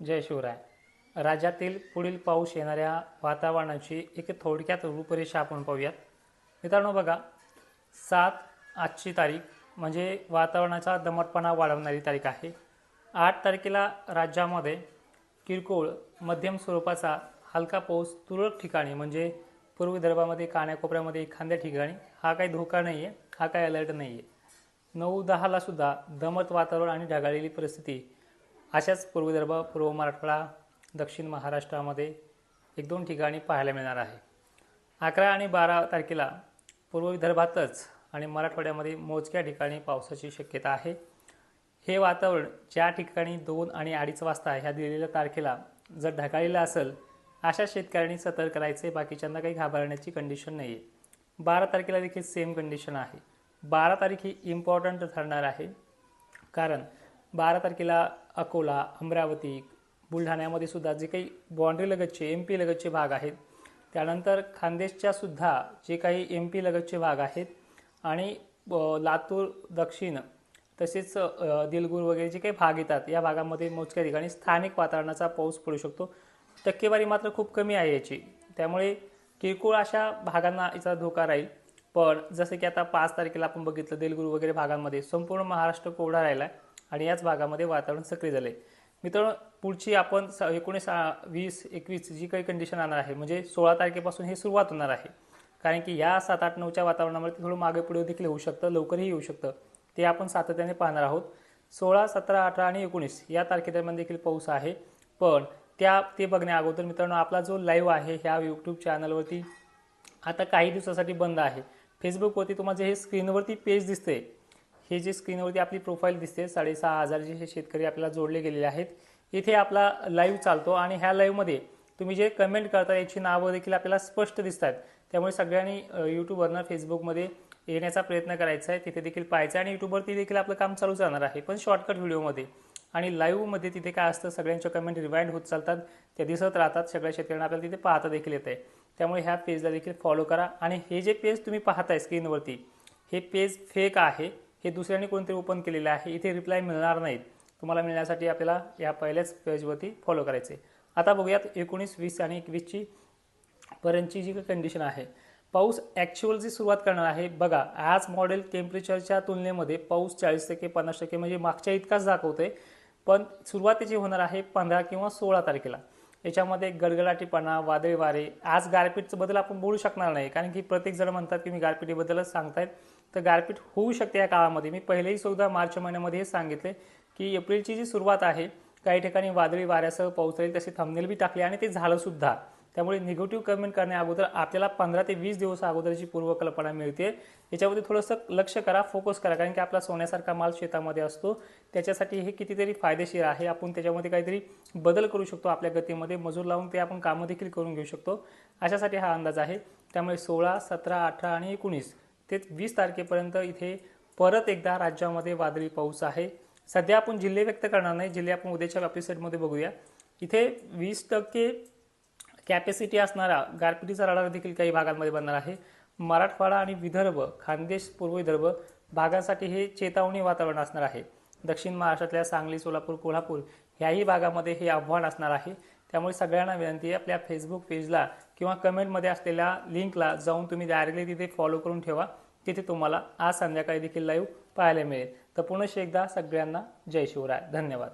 जय शिवराय. राज्यातील पुढील पाऊस येणाऱ्या वातावरणाची एक थोडक्यात रूपरेषा आपण पाहूयात. मित्रांनो बघा सात आजची तारीख म्हणजे वातावरणाचा दमटपणा वाढवणारी तारीख आहे. आठ तारखेला राज्यामध्ये किरकोळ मध्यम स्वरूपाचा हलका पाऊस तुरळक ठिकाणी म्हणजे पूर्व विदर्भामध्ये काण्याकोपऱ्यामध्ये एखाद्या ठिकाणी हा काही धोका नाही आहे हा काही अलर्ट नाही आहे नऊ दहालासुद्धा दमट वातावरण आणि ढगाळलेली परिस्थिती अशाच पूर्व विदर्भ पूर्व मराठवाडा दक्षिण महाराष्ट्रामध्ये एक दोन ठिकाणी पाहायला मिळणार आहे. अकरा आणि बारा तारखेला पूर्व विदर्भातच आणि मराठवाड्यामध्ये मोजक्या ठिकाणी पावसाची शक्यता आहे. हे वातावरण ज्या ठिकाणी दोन आणि अडीच वाजता ह्या दिलेल्या तारखेला जर ढगाळलेलं असेल अशा शेतकऱ्यांनी सतर्क करायचे बाकीच्यांना काही घाबरण्याची कंडिशन नाही आहे बारा तारखेला देखील सेम कंडिशन आहे. बारा तारीख ही इम्पॉर्टंट ठरणार आहे. कारण बारा तारखेला अकोला अमरावती बुलढाण्यामध्ये सुद्धा जे काही बाँड्री लगतचे एम पी लगतचे भाग आहेत त्यानंतर खानदेशच्या सुद्धा जे काही एम पी लगतचे भाग आहेत आणि लातूर दक्षिण तसेच दिलगुर वगैरे जे काही भाग येतात या भागामध्ये मोजक्या ठिकाणी स्थानिक वातावरणाचा पाऊस पडू शकतो. टक्केवारी मात्र खूप कमी आहे याची. त्यामुळे किरकोळ अशा भागांना याचा धोका राहील. पण जसं की आता पाच तारखेला आपण बघितलं देलगुरू वगैरे भागांमध्ये संपूर्ण महाराष्ट्र कोरडा राहिला आहे आणि याच भागामध्ये वातावरण सक्रिय झालं आहे मित्रांनो पुढची आपण स एकोणीस वीस एकवीस जी काही कंडिशन आणणार आहे म्हणजे सोळा तारखेपासून हे सुरुवात होणार आहे. कारण की या सात आठ नऊच्या वातावरणामुळे ते थोडं मागे पुढे देखील होऊ शकतं लवकरही येऊ शकतं. ते आपण सातत्याने पाहणार आहोत. सोळा सतरा अठरा आणि एकोणीस या तारखेदरम्यान देखील पाऊस आहे. पण त्या ते बघण्या अगोदर मित्रांनो आपला जो लाईव्ह आहे ह्या यूट्यूब चॅनलवरती आता काही दिवसासाठी बंद आहे. फेसबुकवरती तुम्हाला जे हे स्क्रीनवरती पेज दिसते हे जे स्क्रीनवरती आपली प्रोफाईल दिसते साडेसहा हजारचे हे शेतकरी आपल्याला जोडले गेलेले आहेत इथे आपला लाईव्ह चालतो आणि ह्या लाईव्हमध्ये तुम्ही जे कमेंट करता याची नावं देखील आपल्याला स्पष्ट दिसतात. त्यामुळे सगळ्यांनी यूट्यूबवरनं फेसबुकमध्ये येण्याचा प्रयत्न करायचा आहे. तिथे देखील पाहायचं आहे आणि यूट्यूबवरती देखील आपलं काम चालू जाणार आहे. पण शॉर्टकट व्हिडिओमध्ये आणि लाईव्हमध्ये तिथे काय असतं सगळ्यांच्या कमेंट रिवाइंड होत चालतात ते दिसत राहतात. सगळ्या शेतकऱ्यांना आपल्याला तिथे पाहता देखील येत आहे त्यामुळे ह्या पेजला देखील फॉलो करा. आणि हे जे पेज तुम्ही पाहताय स्क्रीनवरती हे पेज फेक आहे. हे दुसऱ्यांनी कोणतरी ओपन केलेलं आहे. इथे रिप्लाय मिळणार नाहीत. तुम्हाला मिळण्यासाठी आपल्याला या पहिल्याच पेजवरती फॉलो करायचे आता बघूयात एकोणीस वीस आणि एकवीसची पर्यंतची जी कंडिशन आहे. पाऊस ॲक्च्युअल जी सुरुवात करणार आहे बघा आज मॉडेल टेम्परेचरच्या तुलनेमध्ये पाऊस चाळीस टक्के पन्नास टक्के म्हणजे मागच्या इतकाच दाखवतोय. पण सुरुवातीची होणार आहे पंधरा किंवा सोळा तारखेला. याच्यामध्ये गडगडाटीपणा वादळी वारे आज गारपीटबद्दल आपण बोलू शकणार नाही. कारण की प्रत्येक जण म्हणतात की मी गारपीटीबद्दलच सांगतायत. तर गारपीट होऊ शकते या काळामध्ये. मी पहिलेही सुद्धा मार्च महिन्यामध्ये हे सांगितले की एप्रिलची जी सुरुवात आहे काही ठिकाणी वादळी वाऱ्यासह पाऊस राहील तशी थंबनेल बी टाकली आणि ते झालं सुद्धा. त्यामुळे निगेटिव्ह कमेंट करण्या अगोदर आपल्याला पंधरा ते वीस दिवस अगोदरची पूर्वकल्पना मिळते. याच्यामध्ये थोडंसं लक्ष करा फोकस करा कारण की आपला सोन्यासारखा माल शेतामध्ये असतो. त्याच्यासाठी हे कितीतरी फायदेशीर आहे. आपण त्याच्यामध्ये काहीतरी बदल करू शकतो आपल्या गतीमध्ये. मजूर लावून ते आपण कामं देखील करून घेऊ शकतो. अशासाठी हा अंदाज आहे. त्यामुळे सोळा सतरा अठरा आणि एकोणीस ते वीस तारखेपर्यंत इथे परत एकदा राज्यामध्ये वादळी पाऊस आहे. सध्या आपण जिल्हे व्यक्त करणार नाही. जिल्हे आपण उद्याच्या एपिसोडमध्ये बघूया. इथे वीस टक्के कॅपॅसिटी असणारा गारपिटीचा रडार देखील काही भागांमध्ये बनणार आहे. मराठवाडा आणि विदर्भ खानदेश पूर्व विदर्भ भागांसाठी हे चेतावणी वातावरण असणार आहे. दक्षिण महाराष्ट्रातल्या सांगली सोलापूर कोल्हापूर ह्याही भागामध्ये हे आव्हान असणार आहे. त्यामुळे सगळ्यांना विनंती आहे आपल्या फेसबुक पेजला किंवा कमेंटमध्ये असलेल्या लिंकला जाऊन तुम्ही डायरेक्टली तिथे फॉलो करून ठेवा. तिथे तुम्हाला आज संध्याकाळी देखील लाईव्ह पाहायला मिळेल. तर पुनश्च एकदा सगळ्यांना जय शिवराय. धन्यवाद.